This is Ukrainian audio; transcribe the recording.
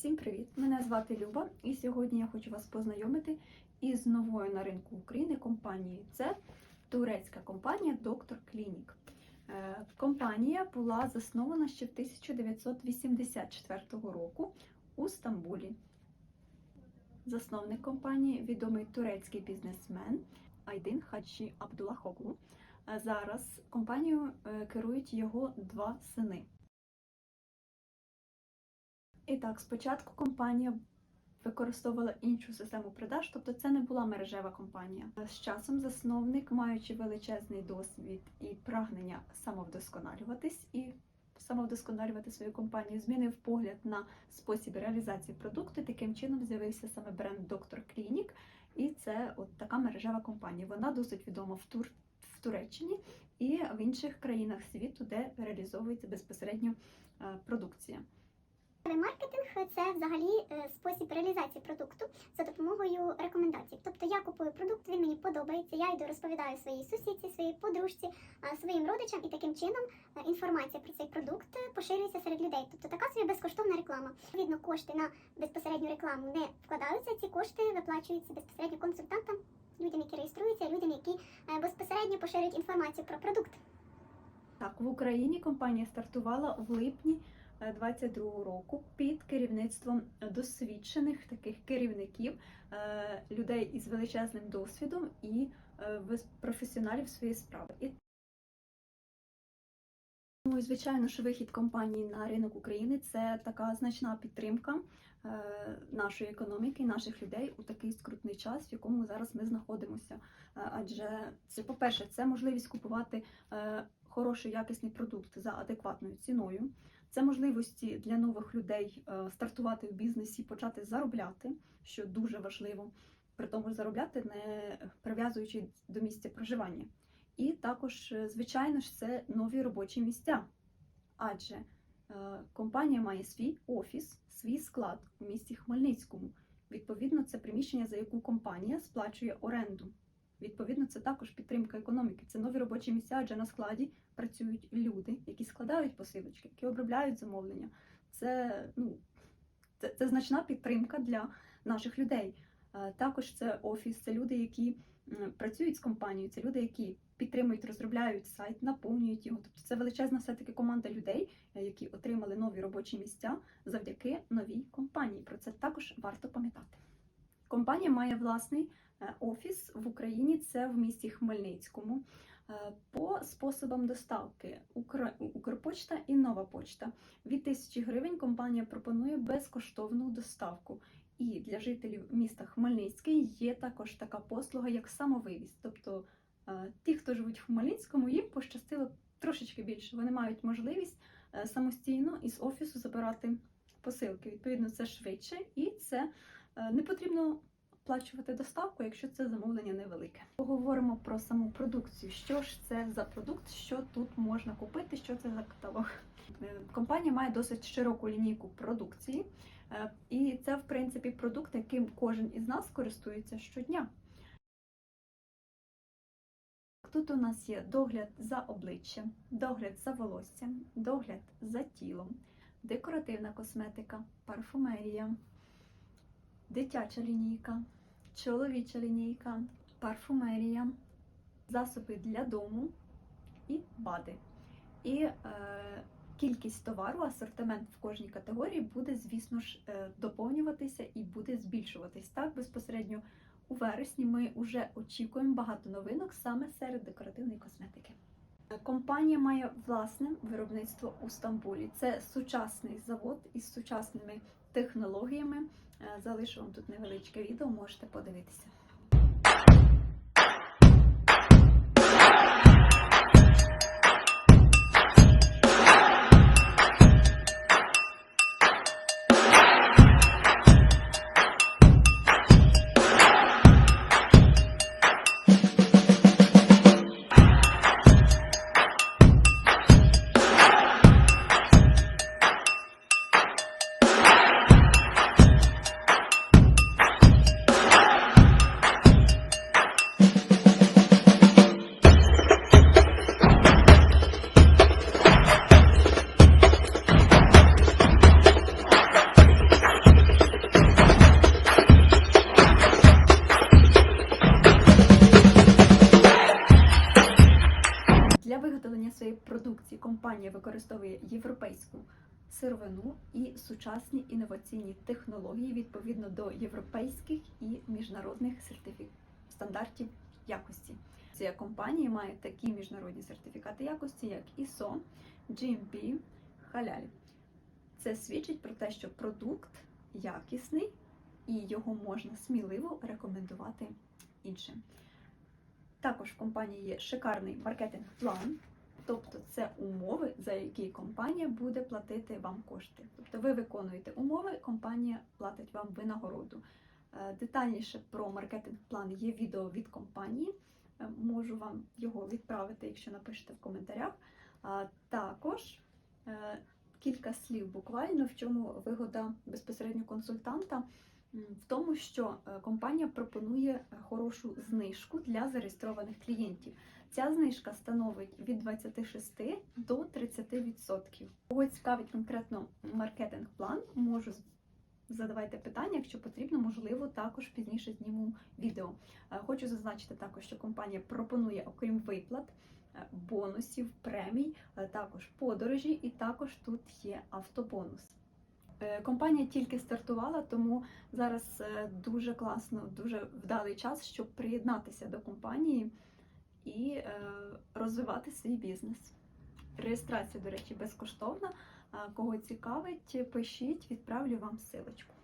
Всім привіт! Мене звати Люба, і сьогодні я хочу вас познайомити із новою на ринку України компанією. Це турецька компанія Доктор Клінік. Е, Компанія була заснована ще в 1984 року у Стамбулі. Засновник компанії відомий турецький бізнесмен Айдин Хаджі Абдулахоглу. Е, Зараз компанією е, керують його два сини. І так, спочатку компанія використовувала іншу систему продаж, тобто це не була мережева компанія. З часом засновник, маючи величезний досвід і прагнення самовдосконалюватись і самовдосконалювати свою компанію, змінив погляд на спосіб реалізації продукту. Таким чином з'явився саме бренд Доктор Клінік, і це от така мережева компанія. Вона досить відома в Тур Туреччині і в інших країнах світу, де реалізовується безпосередньо е, продукція. Маркетинг це взагалі е, спосіб реалізації продукту за допомогою рекомендацій. Тобто я купую продукт, він мені подобається. Я йду розповідаю своїй сусідці, своїй подружці, своїм родичам, і таким чином е, інформація про цей продукт е, поширюється серед людей. Тобто така собі безкоштовна реклама. Відповідно, кошти на безпосередню рекламу не вкладаються. Ці кошти виплачуються безпосередньо консультантам, людям, які реєструються, людям, які е, безпосередньо поширюють інформацію про продукт. Так, в Україні компанія стартувала в липні 22 року під керівництвом досвідчених таких керівників, е, людей із величезним досвідом і е, професіоналів своєї справи. Ну, і, звичайно, що вихід компанії на ринок України це така значна підтримка е, нашої економіки, наших людей у такий скрутний час, в якому зараз ми знаходимося. Адже це, по-перше, це можливість купувати хороший якісний продукт за адекватною ціною. Це можливості для нових людей е, стартувати в бізнесі, почати заробляти, що дуже важливо, при тому заробляти не прив'язуючи до місця проживання. І також, е, звичайно ж, це нові робочі місця. Адже е, компанія має свій офіс, свій склад у місті Хмельницькому. Відповідно, це приміщення, за яку компанія сплачує оренду. Відповідно, це також підтримка економіки. Це нові робочі місця, адже на складі працюють люди, які складають посилочки, які обробляють замовлення. Це, ну, це, це значна підтримка для наших людей. Е, Також це офіс, це люди, які працюють з компанією, це люди, які підтримують, розробляють сайт, наповнюють його. Тобто це величезна все-таки команда людей, е, які отримали нові робочі місця завдяки новій компанії. Про це також варто пам'ятати. Компанія має власний е, офіс в Україні, це в місті Хмельницькому. Е, По способам доставки Укрпочта і Нова Почта. Від тисячі гривень компанія пропонує безкоштовну доставку. І для жителів міста Хмельницький є також така послуга, як самовивіз. Тобто е, ті, хто живуть в Хмельницькому, їм пощастило трошечки більше. Вони мають можливість самостійно із офісу забирати посилки. Відповідно, це швидше і це не потрібно оплачувати доставку, якщо це замовлення невелике. Поговоримо про саму продукцію. Що ж це за продукт, що тут можна купити, що це за каталог. Е, Компанія має досить широку лінійку продукції, е, і це, в принципі, продукт, яким кожен із нас користується щодня. Тут у нас є догляд за обличчям, догляд за волоссям, догляд за тілом, декоративна косметика, парфумерія, дитяча лінійка, чоловіча лінійка, парфумерія, засоби для дому і бади. І е, кількість товару, асортимент в кожній категорії буде, звісно ж, е, доповнюватися і буде збільшуватись. Так, безпосередньо у вересні ми вже очікуємо багато новинок саме серед декоративної косметики. Компанія має власне виробництво у Стамбулі. Це сучасний завод із сучасними технологіями. Е, Залишу вам тут невеличке відео, можете подивитися. Компанія використовує європейську сировину і сучасні інноваційні технології відповідно до європейських і міжнародних сертифі... стандартів якості. Ця компанія має такі міжнародні сертифікати якості, як ISO, GMP, Халяль. Це свідчить про те, що продукт якісний і його можна сміливо рекомендувати іншим. Також в компанії є шикарний маркетинг-план, тобто це умови, за які компанія буде платити вам кошти. Тобто ви виконуєте умови, компанія платить вам винагороду. Е, Детальніше про маркетинг-план є відео від компанії. Е, Можу вам його відправити, якщо напишете в коментарях. Також е, кілька слів буквально, в чому вигода безпосередньо консультанта. В тому, що е, компанія пропонує е, хорошу знижку для зареєстрованих клієнтів. Ця знижка становить від 26 до 30%. Кого цікавить конкретно маркетинг-план, можу задавайте питання, якщо потрібно, можливо, також пізніше зніму відео. Е, Хочу зазначити також, що компанія пропонує, окрім виплат, бонусів, премій, також подорожі, і також тут є автобонус. Е, Компанія тільки стартувала, тому зараз е, дуже класно, дуже вдалий час, щоб приєднатися до компанії і е, розвивати свій бізнес. Реєстрація, до речі, безкоштовна. Кого цікавить, пишіть, відправлю вам силочку.